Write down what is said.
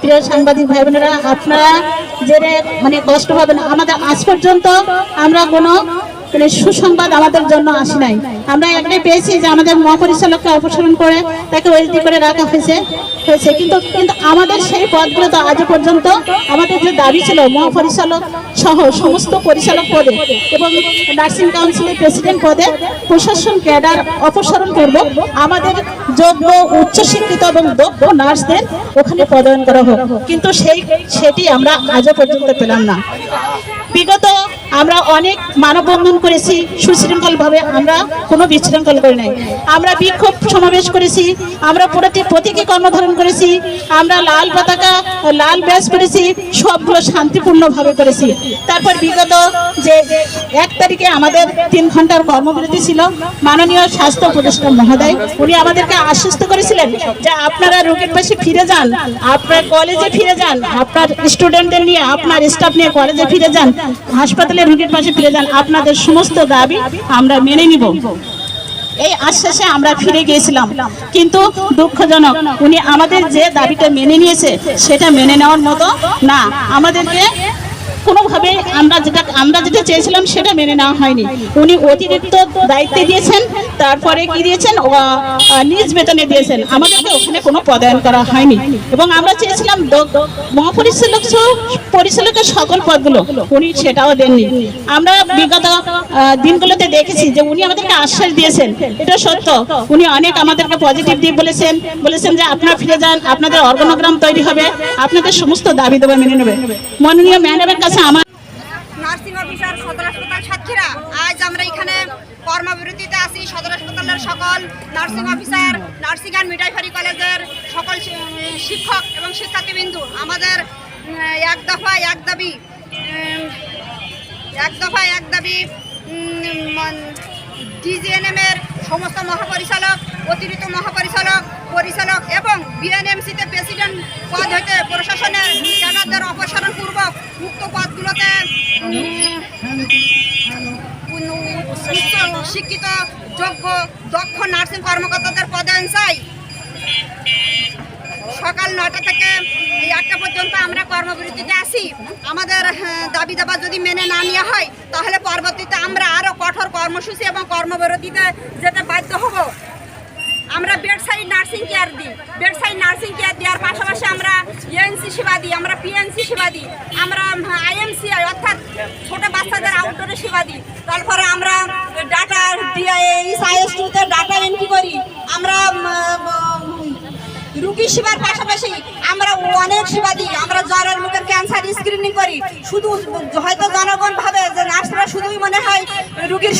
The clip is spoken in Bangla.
প্রিয় সাংবাদিক ভাই বোনেরা আপনারা যে মানে কষ্ট পাবেন, আমাদের আজ পর্যন্ত আমরা কোনো মানে সুসংবাদ আমাদের জন্য আসি নাই। আমরা একটাই পেয়েছি যে আমাদের মহাপরিচালককে অপসারণ করে তাকে ওয়েসডি করে রাখা হয়েছে হয়েছে। কিন্তু কিন্তু আমাদের সেই পদগুলো তো আজও পর্যন্ত আমাদের যে দাবি ছিল, মহাপরিচালক সহ সমস্ত পরিচালক পদে এবং নার্সিং কাউন্সিলের প্রেসিডেন্ট পদে প্রশাসন ক্যাডার অপসারণ করব। আমাদের যোগ্য উচ্চশিক্ষিত এবং দক্ষ নার্সদের ওখানে পদায়ন করা হোক। কিন্তু সেই, সেটি আমরা আজও পর্যন্ত পেলাম না। বিগত আমরা অনেক মানববন্ধন করেছি, সুশৃঙ্খলভাবে আমরা কোনো বিশৃঙ্খল করি নাই। আমরা বিক্ষোভ সমাবেশ করেছি, আমরা প্রতি প্রতীকী কর্মধারণ করেছি, আমরা লাল পতাকা, লাল ব্যাস করেছি, সবগুলো শান্তিপূর্ণভাবে করেছি। তারপর বিগত যে এক তারিখে আমাদের তিন ঘণ্টার কর্মবিরতি ছিল, মাননীয় স্বাস্থ্য উপদেষ্টা মহোদয়, উনি আমাদেরকে আশ্বস্ত করেছিলেন যে আপনারা রোগীর পাশে ফিরে যান, আপনার কলেজে ফিরে যান, আপনার স্টুডেন্টদের নিয়ে, আপনার স্টাফ নিয়ে কলেজে ফিরে যান, হাসপাতালে রোগীর পাশে ফিরে যান, আপনাদের সমস্ত দাবি আমরা মেনে নিব। এই আশ্বাসে আমরা ফিরে গিয়েছিলাম। কিন্তু দুঃখজনক, উনি আমাদের যে দাবিটা মেনে নিয়েছে, সেটা মেনে নেওয়ার মতো না। আমাদেরকে কোনোভাবে আমরা যেটা আমরা যেটা চেয়েছিলাম, সেটা মেনে নেওয়া হয়নি। উনি অতিরিক্ত দায়িত্বে দিয়েছেন তারপরে কি দিয়েছেন? নিজ বেতনে দিয়েছেন। আমাদেরকে ওখানে কোনো পদায়ন করা হয়নি। এবং আমরা চেয়েছিলাম মহাপরিচালক পরিচালকের সকল পদগুলো, উনি সেটাও দেননি। আমরা বিগত দিনগুলোতে দেখেছি যে উনি আমাদেরকে আশ্বাস দিয়েছেন, এটা সত্য। উনি অনেক আমাদেরকে পজিটিভ দিক বলেছেন বলেছেন যে আপনারা ফিরে যান, আপনাদের অর্গনোগ্রাম তৈরি হবে, আপনাদের সমস্ত দাবি দেবে মেনে নেবে। মাননীয় ম্যাডামের কাছে আমার নার্সিং অফিসার সদর হাসপাতাল সাতক্ষীরা। আজ আমরা এখানে কর্মবিরতিতে আছি। সদর হাসপাতালের সকল nursing officer nursing and midwifery কলেজের সকল শিক্ষক এবং শিক্ষার্থীবৃন্দু, আমাদের এক দফা এক দাবি এক দফা এক দাবি ডিজিএনএম এর সমস্ত মহাপরিচালক, অতিরিক্ত মহাপরিচালক, পরিচালক এবং বিএনএমসিতে প্রেসিডেন্ট পদ হইতে প্রশাসনের ক্যাডারদের অপসারণ শিক্ষিত যোগ্য দক্ষ নার্সিং কর্মকর্তাদের পদায়ন চাই সকাল নটা থেকে একটা পর্যন্ত আমরা কর্মবিরতিতে আসি আমাদের হ্যাঁ, দাবি দাবা যদি মেনে না নেওয়া হয় তাহলে পরবর্তীতে আমরা আরও কঠোর কর্মসূচি এবং কর্মবিরতিতে যেতে বাধ্য হব। আমরা বেডসাইড নার্সিং কেয়ার দিই। বেডসাইড নার্সিং কেয়ার দেওয়ার পাশাপাশি আমরা এএনসি সেবা দিই, আমরা পিএনসি সেবা দিই, আমরা আইএমসি অর্থাৎ ছোট বাচ্চাদের আউটডোরে সেবা দিই। তারপরে আমরা ডাটা সাইএস টুতে ডাটা এন্ট্রি করি। আমরা রুগী সেবার পাশাপাশি আমরা অনেক সেবা দিই। আমরা জ্বরের মুখের ক্যান্সার স্ক্রিনিং করি। শুধু হয়তো জনগণ ভাবে যে নার্সরা শুধুই মনে হয় রুগীর